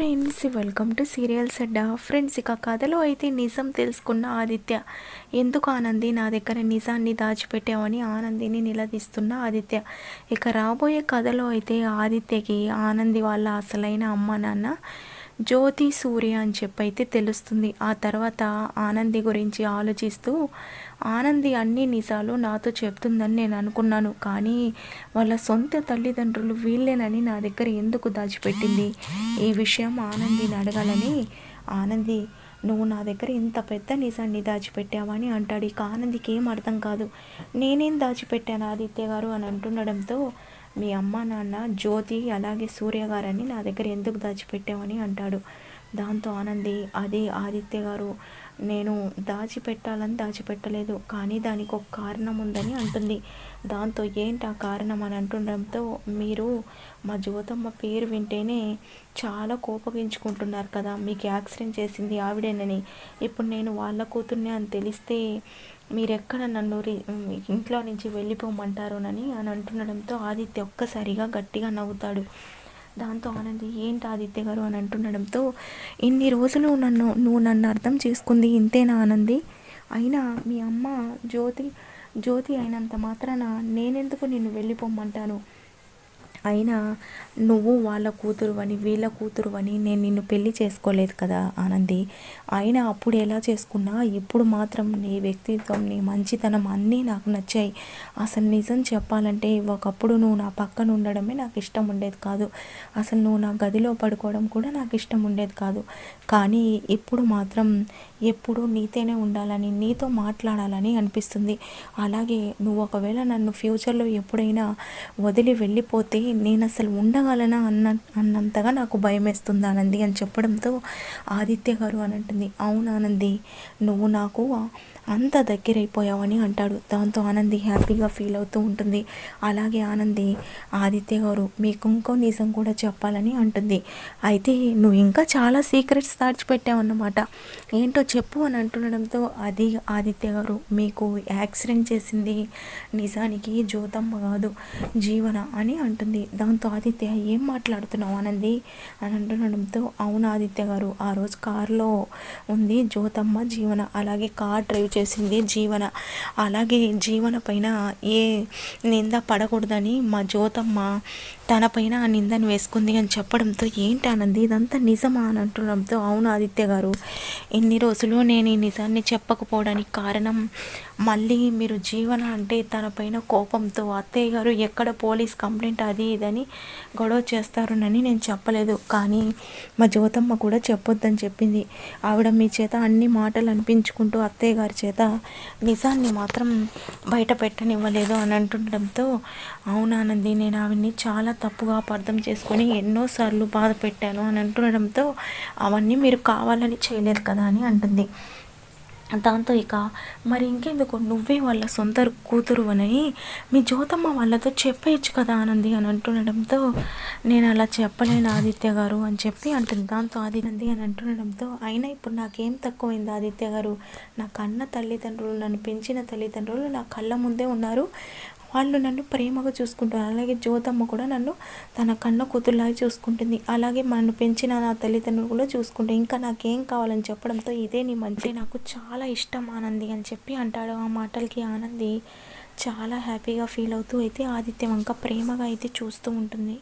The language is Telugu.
Friends welcome to serials Adda friends ఇక కథలో అయితే నిజం తెలుసుకున్న ఆదిత్య. ఎందుకు ఆనంది నా దగ్గర నిజాన్ని దాచిపెట్టావని ఆనందిని నిలదీస్తున్న ఆదిత్య. ఇక రాబోయే కథలో అయితే ఆదిత్యకి ఆనంది వాళ్ళ అసలైన అమ్మ నాన్న జ్యోతి సూర్య అని చెప్పి అయితే తెలుస్తుంది. ఆ తర్వాత ఆనంది గురించి ఆలోచిస్తూ ఆనంది అన్ని నిజాలు నాతో చెప్తుందని నేను అనుకున్నాను. కానీ వాళ్ళ సొంత తల్లిదండ్రులు వీళ్ళేనని నా దగ్గర ఎందుకు దాచిపెట్టింది? ఈ విషయం ఆనందిని అడగాలని ఆనంది నువ్వు నా దగ్గర ఇంత పెద్ద నిజాన్ని దాచిపెట్టావని అంటాడు. ఇక ఆనందికి ఏం అర్థం కాదు. నేనేం దాచిపెట్టాను ఆదిత్య గారు అని అంటుండడంతో మీ అమ్మ నాన్న జ్యోతి అలాగే సూర్య గారని నా దగ్గర ఎందుకు దాచిపెట్టామని అంటాడు. దాంతో ఆనంది అది ఆదిత్య గారు నేను దాచిపెట్టాలని దాచిపెట్టలేదు కానీ దానికి ఒక కారణం ఉందని అంటుంది. దాంతో ఏంటి ఆ కారణం అని అంటుండడంతో మీరు మా జ్యోతమ్మ పేరు వింటేనే చాలా కోపగించుకుంటున్నారు కదా మీకు యాక్సిడెంట్ చేసింది ఆవిడేనని. ఇప్పుడు నేను వాళ్ళ కూతుర్నే అని తెలిస్తే మీరెక్కడ నన్ను ఇంట్లో నుంచి వెళ్ళిపోమంటారోనని అని అంటుండడంతో ఆదిత్య ఒక్కసారిగా గట్టిగా నవ్వుతాడు. దాంతో ఆనంది ఏంటి ఆదిత్య గారు? అని అంటుండడంతో ఇన్ని రోజులు నన్ను నువ్వు నన్ను అర్థం చేసుకుంది ఇంతేనా ఆనంది? అయినా మీ అమ్మ జ్యోతి జ్యోతి అయినంత మాత్రాన నేనెందుకు నిన్ను వెళ్ళిపోమంటాను అయినా నువ్వు వాళ్ళ కూతురు అని వీళ్ళ కూతురు అని నేను నిన్ను పెళ్ళి చేసుకోలేదు కదా ఆనంది. అయినా అప్పుడు ఎలా చేసుకున్నా ఇప్పుడు మాత్రం నీ వ్యక్తిత్వం నీ మంచితనం అన్నీ నాకు నచ్చాయి. అసలు నిజం చెప్పాలంటే ఒకప్పుడు నువ్వు నా పక్కన ఉండడమే నాకు ఇష్టం ఉండేది కాదు. అసలు నువ్వు నా గదిలో పడుకోవడం కూడా నాకు ఇష్టం ఉండేది కాదు. కానీ ఇప్పుడు మాత్రం ఎప్పుడు నీతోనే ఉండాలని నీతో మాట్లాడాలని అనిపిస్తుంది. అలాగే నువ్వు ఒకవేళ నన్ను ఫ్యూచర్లో ఎప్పుడైనా వదిలి వెళ్ళిపోతే నేను అసలు ఉండగలనా అన్న అన్నంతగా నాకు భయం వేస్తుంది ఆనంది అని చెప్పడంతో ఆదిత్య గారు అని అంటుంది అవును ఆనంది నువ్వు నాకు అంత దగ్గరైపోయావని అంటాడు. దాంతో ఆనంది హ్యాపీగా ఫీల్ అవుతూ ఉంటుంది. అలాగే ఆనంది ఆదిత్య గారు మీకు ఇంకో నిజం కూడా చెప్పాలని అంటుంది. అయితే నువ్వు ఇంకా చాలా సీక్రెట్స్ దాచిపెట్టావన్నమాట. ఏంటో చెప్పు అని అంటుండడంతో అది ఆదిత్య గారు మీకు యాక్సిడెంట్ చేసింది నిజానికి జ్యోతమ్మ కాదు జీవన అని అంటుంది. దాంతో ఆదిత్య ఏం మాట్లాడుతున్నావు ఆనంది? అని అంటుండడంతో అవును ఆదిత్య గారు ఆ రోజు కారులో ఉంది జ్యోతమ్మ జీవన. అలాగే కార్ డ్రైవ్ చేసింది జీవన. అలాగే జీవన పైన ఏ నింద పడకూడదని మా జ్యోతమ్మ తన పైన ఆ నిందను వేసుకుంది అని చెప్పడంతో ఏంటి ఆనంది ఇదంతా నిజమా? అని అంటుండడంతో అవును ఆదిత్య గారు ఇన్ని రోజులు నేను ఈ నిజాన్ని చెప్పకపోవడానికి కారణం మళ్ళీ మీరు జీవన అంటే తన పైన కోపంతో అత్తయ్య గారు ఎక్కడ పోలీస్ కంప్లైంట్ అది ఇదని గొడవ చేస్తారునని నేను చెప్పలేదు. కానీ మా జ్యోతమ్మ కూడా చెప్పొద్దని చెప్పింది. ఆవిడ మీ చేత అన్ని మాటలు అనిపించుకుంటూ అత్తయ్య గారి చేత నిజాన్ని మాత్రం బయట పెట్టనివ్వలేదు అని అంటుండడంతో అవునానంది నేను ఆవిడ్ని చాలా తప్పుగా అర్థం చేసుకొని ఎన్నోసార్లు బాధ పెట్టాను అని అంటుండడంతో అవన్నీ మీరు కావాలని చేయలేదు కదా అని అంటుంది. దాంతో ఇక మరి ఇంకెందుకు? నువ్వే వాళ్ళ సొంత కూతురు అని మీ జ్యోతమ్మ వాళ్ళతో చెప్పేయచ్చు కదా ఆనంది అని అంటుండడంతో నేను అలా చెప్పలేను ఆదిత్య గారు అని చెప్పి అంటుంది. దాంతో ఆదినంది అని అంటుండడంతో అయినా ఇప్పుడు నాకేం తక్కువైంది ఆదిత్య గారు? నా కన్న తల్లిదండ్రులు నన్ను పెంచిన తల్లిదండ్రులు నా కళ్ళ ముందే ఉన్నారు. వాళ్ళు నన్ను ప్రేమగా చూసుకుంటారు. అలాగే జ్యోతమ్మ కూడా నన్ను తన కన్న కూతురులాగా చూసుకుంటుంది. అలాగే నన్ను పెంచిన నా తల్లిదండ్రులు కూడా చూసుకుంటే ఇంకా నాకేం కావాలని చెప్పడంతో ఇదే నీ మంచి. నాకు చాలా ఇష్టం ఆనంది అని చెప్పి అంటాడు. ఆ మాటలకి ఆనంది చాలా హ్యాపీగా ఫీల్ అవుతూ అయితే ఆదిత్య వంక ప్రేమగా అయితే చూస్తూ ఉంటుంది.